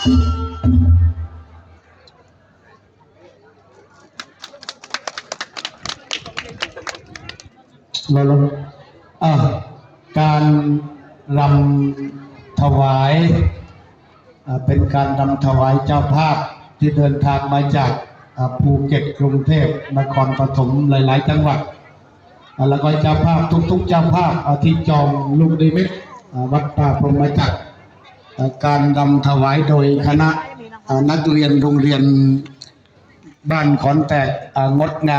เสียงเพลงดังเพลงเพลงพื้นบ้านสุรินทร์เราลงอ่าการรำถวายเป็นการรำถวายเจ้าภาพที่เดินทางมาจากภูเก็ตกรุงเทพนครปฐมหลาย ๆ จังหวัด แล้วก็เจ้าภาพทุก ๆ เจ้าภาพอ่าที่จองลูกดิมิตรวัดป่าพรหมจักร การรำถวายโดยคณะนักเรียนโรงเรียนบ้านขอนแตกงดงาม